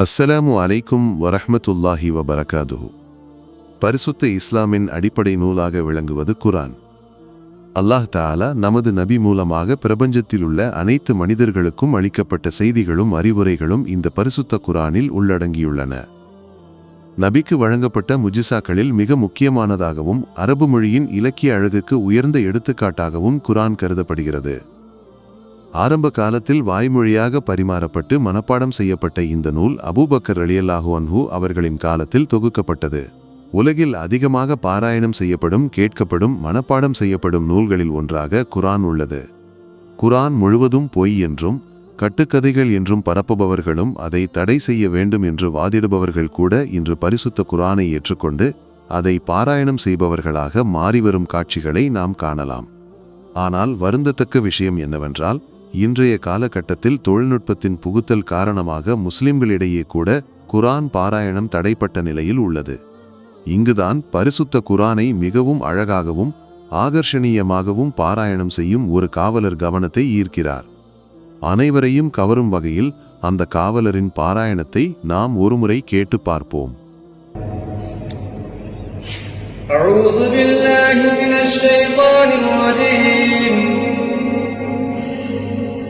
அஸ்ஸலாமு அலைக்கும் வரஹமத்துல்லாஹி வபரகாதுஹு. பரிசுத்த இஸ்லாமின் அடிப்படை நூலாக விளங்குவது குரான். அல்லாஹ் தாலா நமது நபி மூலமாக பிரபஞ்சத்தில் உள்ள அனைத்து மனிதர்களுக்கும் அளிக்கப்பட்ட செய்திகளும் அறிவுரைகளும் இந்த பரிசுத்த குரானில் உள்ளடங்கியுள்ளன. நபிக்கு வழங்கப்பட்ட முஜிசாக்களில் மிக முக்கியமானதாகவும் அரபு மொழியின் இலக்கிய அழகுக்கு உயர்ந்த எடுத்துக்காட்டாகவும் குரான் கருதப்படுகிறது. ஆரம்ப காலத்தில் வாய்மொழியாக பரிமாறப்பட்டு மனப்பாடம் செய்யப்பட்ட இந்த நூல் அபூபக்கர் அலியல்லாஹு அன்ஹு அவர்களின் காலத்தில் தொகுக்கப்பட்டது. உலகில் அதிகமாக பாராயணம் செய்யப்படும் கேட்கப்படும் மனப்பாடம் செய்யப்படும் நூல்களில் ஒன்றாக குரான் உள்ளது. குரான் முழுவதும் பொய் என்றும் கட்டுக்கதைகள் என்றும் பரப்புபவர்களும் அதை தடை செய்ய வேண்டும் என்று வாதிடுபவர்கள் கூட இன்று பரிசுத்த குரானை ஏற்றுக்கொண்டு அதை பாராயணம் செய்பவர்களாக மாறிவரும் காட்சிகளை நாம் காணலாம். ஆனால் வருந்தத்தக்க விஷயம் என்னவென்றால் இன்றைய காலகட்டத்தில் தொழில்நுட்பத்தின் புகுத்தல் காரணமாக முஸ்லிம்களிடையே கூட குரான் பாராயணம் தடைப்பட்ட நிலையில் உள்ளது இங்குதான் பரிசுத்த குரானை மிகவும் அழகாகவும் ஆகர்ஷணீயமாகவும் பாராயணம் செய்யும் ஒரு காவலர் கவனத்தை ஈர்க்கிறார் அனைவரையும் கவரும் வகையில் அந்த காவலரின் பாராயணத்தை நாம் ஒருமுறை கேட்டு பார்ப்போம் أعوذ بالله من الشيطان الرجيم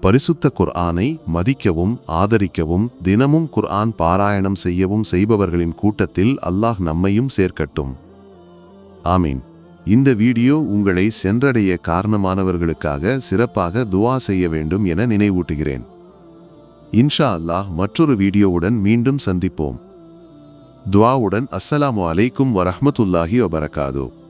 பரிசுத்த குர்ஆனை மதிக்கவும் ஆதரிக்கவும் தினமும் குர்ஆன் பாராயணம் செய்யவும் செய்பவர்களின் கூட்டத்தில் அல்லாஹ் நம்மையும் சேர்க்கட்டும். ஆமீன். இந்த வீடியோ உங்களை சென்றடைய காரணமானவர்களுக்காக சிறப்பாக துவா செய்ய வேண்டும் என நினைவூட்டுகிறேன். இன்ஷா அல்லாஹ் மற்றொரு வீடியோவுடன் மீண்டும் சந்திப்போம். துவாவுடன் அஸ்ஸலாமு அலைக்கும் வரஹமத்துல்லாஹி வபரகாது.